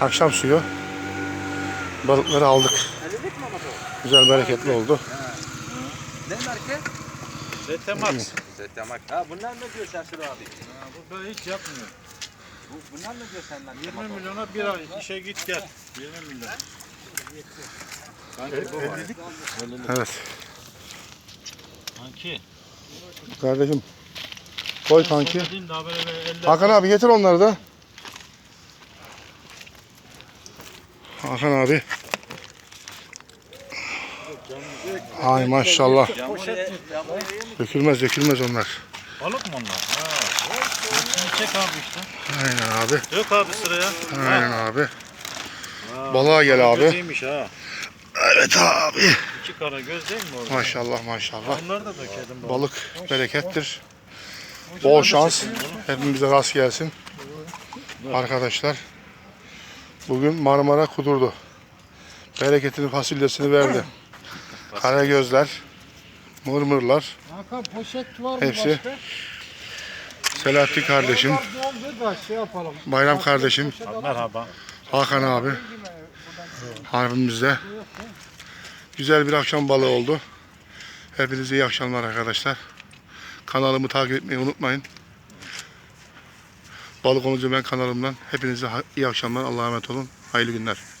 Akşam suyu. Balıkları aldık. Güzel bereketli oldu. Ne marka? Zetemat. Zetemak. Ha bunlar ne diyor Şaşır abi? Bu böyle hiç yapmıyor. Bu, bunlar ne diyor senden? 20 milyona bir ay işe git gel. 20 milyon. Kanki bu var. Evet. Kanki. Kardeşim. Koy kanki. Hakan abi getir onları da. Hakan abi. Ay maşallah. Dökülmez dökülmez onlar. Balık mı onlar? Ha. Çek abi işte. Aynen abi. Dök abi sıraya. Aynen abi. Ha. Balığa gel abi. Ha. Evet abi. İki kara göz değil mi orada? Maşallah maşallah. Onları da dökelim. Balık berekettir. Bol şans. Hepimize rast gelsin. Arkadaşlar. Bugün Marmara kudurdu. Bereketini fasulyesini verdi. Karagözler, mırmırlar. Hakan poşet var mı Hepsi. başka? Selahattin kardeşim, Var, doldu da şey yapalım. Bayram kardeşim, Merhaba. Hakan abi. Harbimizde. Güzel bir akşam balığı oldu. Hepinize iyi akşamlar arkadaşlar. Kanalımı takip etmeyi unutmayın. Balık olunca ben kanalımdan. Hepinize iyi akşamlar. Allah'a emanet olun. Hayırlı günler.